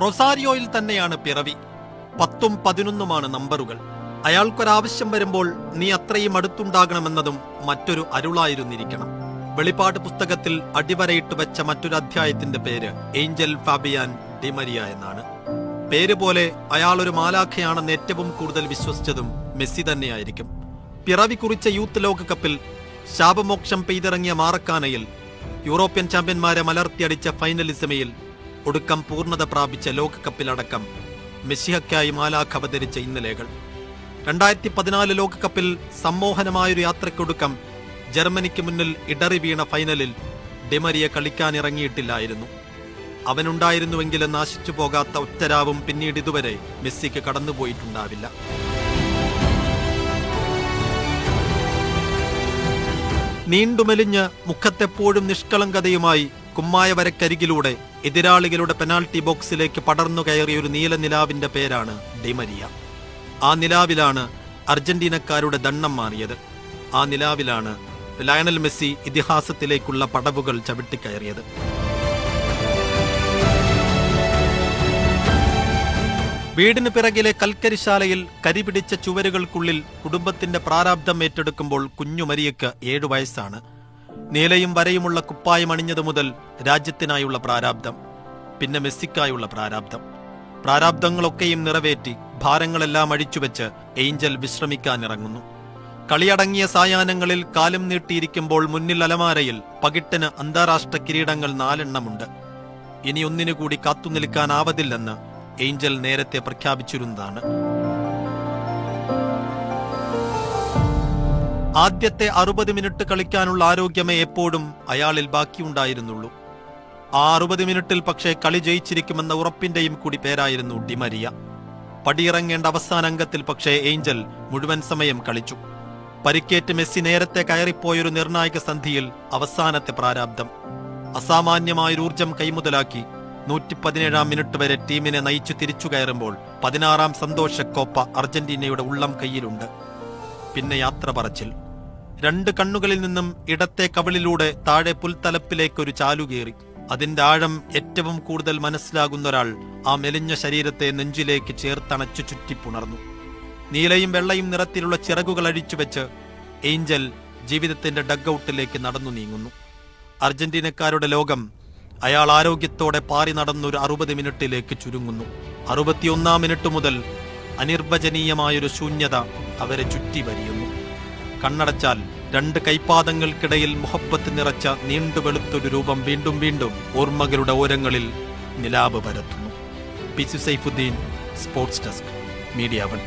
റൊസാരിയോയിൽ തന്നെയാണ് പിറവി. പത്തും പതിനൊന്നുമാണ് നമ്പറുകൾ. അയാൾക്കൊരാവശ്യം വരുമ്പോൾ നീ അത്രയും അടുത്തുണ്ടാകണമെന്നതും മറ്റൊരു അരുളായിരുന്നിരിക്കണം. വെളിപ്പാട് പുസ്തകത്തിൽ അടിവരയിട്ട് വെച്ച മറ്റൊരു അധ്യായത്തിന്റെ പേര് ഏഞ്ചൽ ഫാബിയാൻ ഡിമരിയ എന്നാണ്. പേര് പോലെ അയാൾ ഒരു മാലാഖയാണെന്ന് ഏറ്റവും കൂടുതൽ വിശ്വസിച്ചതും മെസ്സി തന്നെയായിരിക്കും. പിറവി കുറിച്ച യൂത്ത് ലോകകപ്പിൽ ശാപമോക്ഷം പെയ്തിറങ്ങിയ മാറക്കാനയിൽ യൂറോപ്യൻ ചാമ്പ്യന്മാരെ മലർത്തിയടിച്ച ഫൈനലിസമയിൽ ഒടുക്കം പൂർണത പ്രാപിച്ച ലോകകപ്പിലടക്കം മെസ്സിഹയ്ക്കായി മാലാഖ് അവതരിച്ച ഇന്നലെകൾ. രണ്ടായിരത്തി പതിനാല് ലോകകപ്പിൽ സമ്മോഹനമായൊരു യാത്രയ്ക്കൊടുക്കം ജർമ്മനിക്ക് മുന്നിൽ ഇടറി വീണ ഫൈനലിൽ ഡിമരിയ കളിക്കാനിറങ്ങിയിട്ടില്ലായിരുന്നു. അവനുണ്ടായിരുന്നുവെങ്കിലും നാശിച്ചു പോകാത്ത ഒറ്റരാവും പിന്നീട് ഇതുവരെ മെസ്സിക്ക് കടന്നുപോയിട്ടുണ്ടാവില്ല. നീണ്ടുമെലിഞ്ഞ് മുഖത്തെപ്പോഴും നിഷ്കളങ്കതയുമായി കുമ്മായ വരക്കരികിലൂടെ എതിരാളികളുടെ പെനാൽറ്റി ബോക്സിലേക്ക് പടർന്നു കയറിയ ഒരു നീല നിലാവിന്റെ പേരാണ് ഡിമരിയ ആ നിലാവിലാണ് അർജന്റീനക്കാരുടെ ദണ്ണം മാറിയത്. ആ നിലാവിലാണ് ലയണൽ മെസ്സി ഇതിഹാസത്തിലേക്കുള്ള പടവുകൾ ചവിട്ടിക്കയറിയത് വീടിന് പിറകിലെ കൽക്കരിശാലയിൽ കരിപിടിച്ച ചുവരുകൾക്കുള്ളിൽ കുടുംബത്തിന്റെ പ്രാരാബ്ദം ഏറ്റെടുക്കുമ്പോൾ കുഞ്ഞുമരിയയ്ക്ക് ഏഴു വയസ്സാണ്. നീലയും വരയുമുള്ള കുപ്പായം അണിഞ്ഞതു മുതൽ രാജ്യത്തിനായുള്ള പ്രാരാബ്ദം പിന്നെ മെസ്സിക്കായുള്ള പ്രാരാബ്ദം. പ്രാരാബ്ദങ്ങളൊക്കെയും നിറവേറ്റി ഭാരങ്ങളെല്ലാം അഴിച്ചുവെച്ച് ഏഞ്ചൽ വിശ്രമിക്കാനിറങ്ങുന്നു. കളിയടങ്ങിയ സായാഹ്നങ്ങളിൽ കാലം നീട്ടിയിരിക്കുമ്പോൾ മുന്നിൽ അലമാരയിൽ പകിട്ടിന് അന്താരാഷ്ട്ര കിരീടങ്ങൾ നാലെണ്ണമുണ്ട്. ഇനി ഒന്നിനു കൂടി കാത്തുനിൽക്കാനാവതില്ലെന്ന് ഏഞ്ചൽ നേരത്തെ പ്രഖ്യാപിച്ചിരുന്നതാണ്. ആദ്യത്തെ അറുപത് മിനിറ്റ് കളിക്കാനുള്ള ആരോഗ്യമേ എപ്പോഴും അയാളിൽ ബാക്കിയുണ്ടായിരുന്നുള്ളൂ. ആ അറുപത് മിനിറ്റിൽ പക്ഷേ കളി ജയിച്ചിരിക്കുമെന്ന ഉറപ്പിന്റെയും കൂടി പേരായിരുന്നു ഡിമരിയ. പടിയിറങ്ങേണ്ട അവസാന അംഗത്തിൽ പക്ഷേ ഏഞ്ചൽ മുഴുവൻ സമയം കളിച്ചു. പരിക്കേറ്റ് മെസ്സി നേരത്തെ കയറിപ്പോയൊരു നിർണായക സന്ധിയിൽ അവസാനത്തെ പ്രാരാബ്ദം. അസാമാന്യമായൊരു ഊർജം കൈമുതലാക്കി നൂറ്റി പതിനേഴാം മിനിറ്റ് വരെ ടീമിനെ നയിച്ചു തിരിച്ചു കയറുമ്പോൾ പതിനാറാം സന്തോഷക്കോപ്പ അർജന്റീനയുടെ ഉള്ളം കയ്യിലുണ്ട്. പിന്നെ യാത്ര പറച്ചിൽ. രണ്ട് കണ്ണുകളിൽ നിന്നും ഇടത്തെ കവളിലൂടെ താഴെ പുൽത്തലപ്പിലേക്കൊരു ചാലുകേറി അതിന്റെ ആഴം ഏറ്റവും കൂടുതൽ മനസ്സിലാകുന്ന ഒരാൾ ആ മെലിഞ്ഞ ശരീരത്തെ നെഞ്ചിലേക്ക് ചേർത്തണച്ചു ചുറ്റിപ്പുണർന്നു നീലയും വെള്ളയും നിറത്തിലുള്ള ചിറകുകൾ അഴിച്ചു വെച്ച് ഏഞ്ചൽ ജീവിതത്തിന്റെ ഡഗ്ഔട്ടിലേക്ക് നടന്നു നീങ്ങുന്നു. അർജന്റീനക്കാരുടെ ലോകം അയാൾ ആരോഗ്യത്തോടെ പാറി നടന്നൊരു അറുപത് മിനിറ്റിലേക്ക് ചുരുങ്ങുന്നു. അറുപത്തിയൊന്നാം മിനിറ്റ് മുതൽ അനിർവചനീയമായൊരു ശൂന്യത അവരെ ചുറ്റി വരിയുന്നു കണ്ണടച്ചാൽ രണ്ട് കൈപ്പാദങ്ങൾക്കിടയിൽ മുഹബത്ത് നിറച്ച നീണ്ടു വെളുത്തൊരു രൂപം വീണ്ടും വീണ്ടും ഓർമ്മകളുടെ ഓരങ്ങളിൽ നിലാപ് പരത്തുന്നു. P C Saifuddeen sports desk media one.